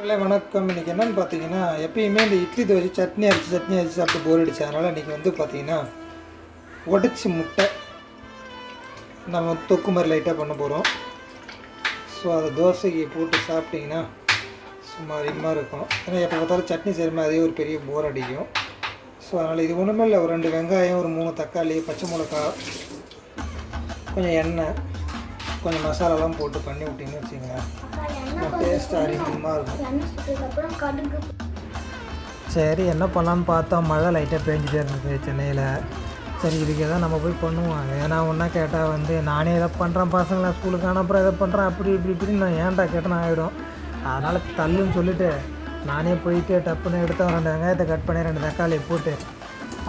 இல்லை வணக்கம். இன்றைக்கி என்னென்னு பார்த்தீங்கன்னா எப்பயுமே இந்த இட்லி தோசை சட்னி அரிசி சட்னி அரிசி சாப்பிட்டு போர் அடிச்சு அதனால் இன்றைக்கி வந்து பார்த்தீங்கன்னா உடச்சி முட்டை நம்ம தொக்கு மாதிரி லைட்டாக பண்ண போகிறோம் ஸோ அதை தோசைக்கு போட்டு சாப்பிட்டிங்கன்னா சும்மா அதிகமாக இருக்கும். ஏன்னா எப்போ பார்த்தாலும் சட்னி செய்கிற அதே ஒரு பெரிய போர் அடிக்கும். ஸோ அதனால் இது ஒன்றுமே இல்லை. ஒரு ரெண்டு வெங்காயம் ஒரு மூணு தக்காளி பச்சை மிளகா கொஞ்சம் எண்ணெய் கொஞ்சம் மசாலாலாம் போட்டு பண்ணி விட்டிங்கன்னு வச்சுங்களேன் டேஸ்ட் அதிகமாக இருக்கும். சரி என்ன பண்ணலான்னு பார்த்தோம் மழை லைட்டாக பேஞ்சிட்டே இருந்தது சென்னையில். சரி இதுக்கு எதாவது நம்ம போய் பண்ணுவாங்க ஏன்னா ஒன்றா கேட்டால் வந்து நானே எதை பண்ணுறேன் பசங்களை ஸ்கூலுக்கு அனுப்புகிறேன் எதை பண்ணுறேன் அப்படி இப்படி இப்படின்னு நான் ஏன்டா கேட்டேன்னு ஆகிடும் அதனால் தள்ளுன்னு சொல்லிவிட்டு நானே போயிட்டு டப்புன்னு எடுத்து ரெண்டு வெங்காயத்தை கட் பண்ணி ரெண்டு தக்காளி போட்டு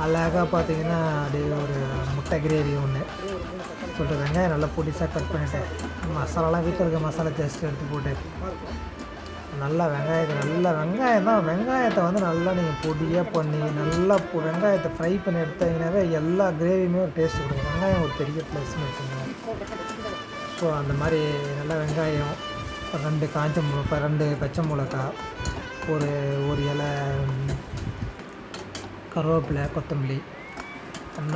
அழகாக பார்த்தீங்கன்னா அப்படியே ஒரு முட்டை கிரேவி ஒன்று சொல்லிட்டு வெங்காயம் நல்லா பொடிசாக கட் பண்ணிட்டேன். மசாலாலாம் வீட்டில் இருக்க மசாலா ஜஸ்ட் எடுத்து போட்டு நல்லா வெங்காயத்தை நல்லா வெங்காயம் தான். வெங்காயத்தை வந்து நல்லா நீங்கள் பொடியாக பண்ணி நல்லா வெங்காயத்தை ஃப்ரை பண்ணி எடுத்தீங்கன்னாவே எல்லா கிரேவியுமே ஒரு டேஸ்ட் கொடுக்கும். வெங்காயம் ஒரு பெரிய ப்ளஸ்னு வச்சுக்கோங்க. ஸோ அந்த மாதிரி நல்லா வெங்காயம் ரெண்டு காஞ்ச மிளகா ரெண்டு பச்சை மிளகா ஒரு ஒரு இலை கருவேப்பிலை கொத்தமல்லி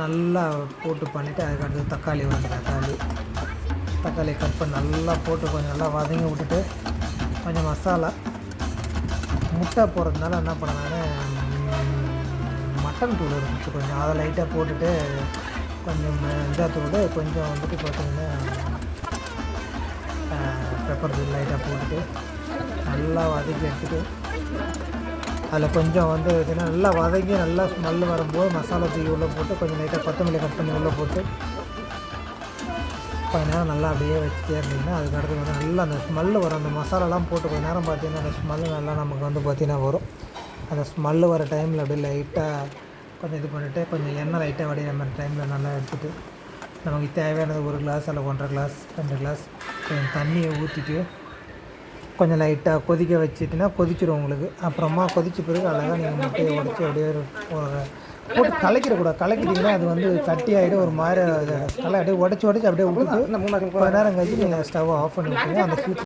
நல்லா போட்டு பண்ணிவிட்டு அதுக்கடுத்து தக்காளி வந்து தக்காளி. தக்காளி கட் பண்ணி நல்லா போட்டு கொஞ்சம் நல்லா வதங்கி விட்டுட்டு கொஞ்சம் மசாலா முட்டை போடுறதுனால என்ன பண்ணேன் மட்டன் தூள் இருந்துச்சு கொஞ்சம் அதை லைட்டாக போட்டுட்டு கொஞ்சம் மஞ்சாத்தூள் கொஞ்சம் வந்துட்டு பார்த்திங்கன்னா பெப்பர் தூள் லைட்டாக போட்டுட்டு நல்லா வதக்கி எடுத்துட்டு அதில் கொஞ்சம் வந்து பார்த்தீங்கன்னா நல்லா வதங்கி நல்லா ஸ்மெல் வரும்போது மசாலா தூக்கி உள்ளே போட்டு கொஞ்சம் லைட்டாக கொத்தமல்லி கட் பண்ணி உள்ளே போட்டு கொஞ்ச நேரம் நல்லா அப்படியே வச்சுட்டே இருந்தீங்கன்னா அதுக்கு அடுத்து வந்து நல்லா அந்த ஸ்மெல்லு வரும். அந்த மசாலாலாம் போட்டு கொஞ்ச நேரம் பார்த்தீங்கன்னா அந்த ஸ்மெல்லு நல்லா நமக்கு வந்து பார்த்தீங்கன்னா வரும். அந்த ஸ்மெல்லு வர டைமில் அப்படியே லைட்டாக கொஞ்சம் இது பண்ணிவிட்டு கொஞ்சம் எண்ணெய் லைட்டாக வடிகிற மாதிரி டைமில் நல்லா எடுத்துகிட்டு நமக்கு தேவையானது ஒரு கிளாஸ் அல்ல ஒன்றரை கிளாஸ் ரெண்டு கிளாஸ் கொஞ்சம் தண்ணியை ஊற்றிட்டு கொஞ்சம் லைட்டாக கொதிக்க வச்சுட்டிங்கன்னா கொதிச்சிடும் உங்களுக்கு. அப்புறமா கொதிச்ச பிறகு அழகாக நீங்கள் முட்டையை உடச்சி அப்படியே ஒரு போட்டு கலக்கிடக்கூடாது கலக்கிட்டிங்கன்னா அது வந்து கட்டி ஆகிடும் ஒரு மாதிரி கலை அப்படியே உடச்சி உடச்சி அப்படியே விட்டுட்டு கொஞ்ச நேரம் கழிச்சு நீங்கள் ஸ்டவ் ஆஃப் பண்ணி விட்டுருங்க. அந்த ஹீட்